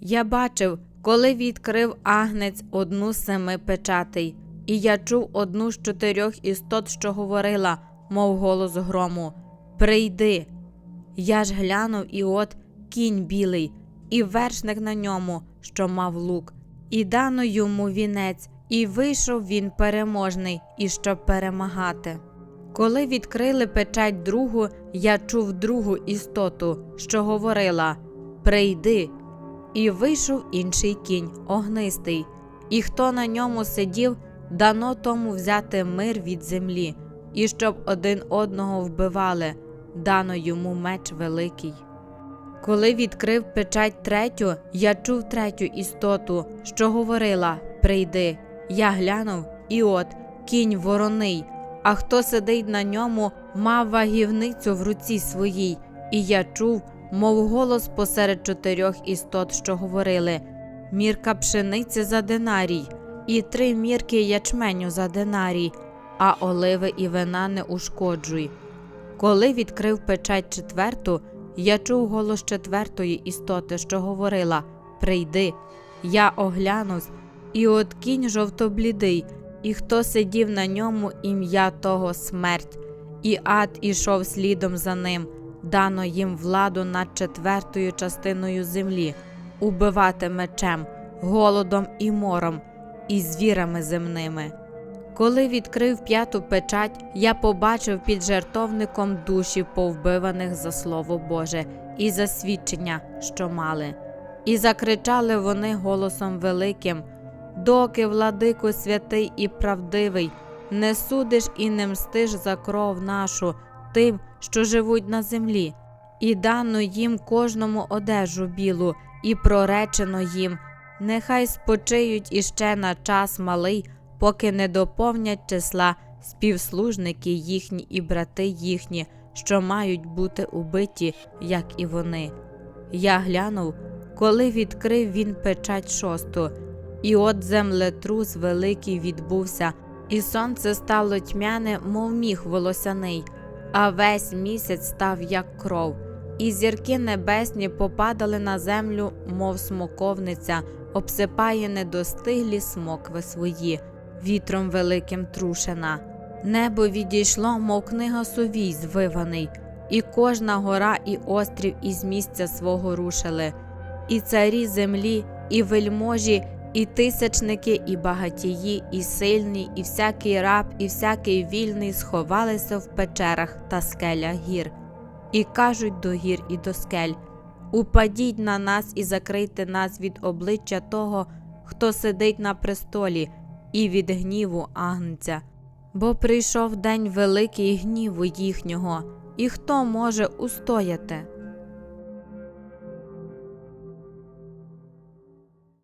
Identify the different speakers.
Speaker 1: Я бачив, коли відкрив агнець одну з семи печатей, і я чув одну з чотирьох істот, що говорила, мов голос грому: Прийди. Я ж глянув, і от кінь білий, і вершник на ньому, що мав лук, і дано йому вінець, і вийшов він переможний, і щоб перемагати. Коли відкрили печать другу, я чув другу істоту, що говорила: Прийди. І вийшов інший кінь, огнистий, і хто на ньому сидів, дано тому взяти мир від землі, і щоб один одного вбивали, дано йому меч великий. Коли відкрив печать третю, я чув третю істоту, що говорила: Прийди. Я глянув, і от кінь вороний, а хто сидить на ньому, мав вагівницю в руці своїй, і я чув, мов голос посеред чотирьох істот, що говорили: мірка пшениці за динарій, і три мірки ячменю за динарій, а оливи і вина не ушкоджуй. Коли відкрив печать четверту, я чув голос четвертої істоти, що говорила: Прийди. Я оглянусь, і от кінь жовтоблідий, і хто сидів на ньому, ім'я того смерть, і ад ішов слідом за ним, дано їм владу над четвертою частиною землі, убивати мечем, голодом і мором, і звірами земними. Коли відкрив п'яту печать, я побачив під жертовником душі повбиваних за слово Боже і за свідчення, що мали. І закричали вони голосом великим: Доки, владико святий і правдивий, не судиш і не мстиш за кров нашу тим, що живуть на землі, і дано їм кожному одежу білу, і проречено їм, нехай спочиють іще на час малий, поки не доповнять числа співслужники їхні і брати їхні, що мають бути убиті, як і вони. Я глянув, коли відкрив він печать шосту, і от землетрус великий відбувся, і сонце стало тьмяне, мов міг волосяний, а весь місяць став як кров, і зірки небесні попадали на землю, мов смоковниця, обсипає недостиглі смокви свої, вітром великим трушена. Небо відійшло, мов книга совій звиваний, і кожна гора і острів із місця свого рушили, і царі землі, і вельможі, і тисячники, і багатії, і сильні, і всякий раб, і всякий вільний сховалися в печерах та скелях гір, і кажуть до гір і до скель: Упадіть на нас і закрийте нас від обличчя того, хто сидить на престолі, і від гніву агнця. Бо прийшов день великий гніву їхнього, і хто може устояти?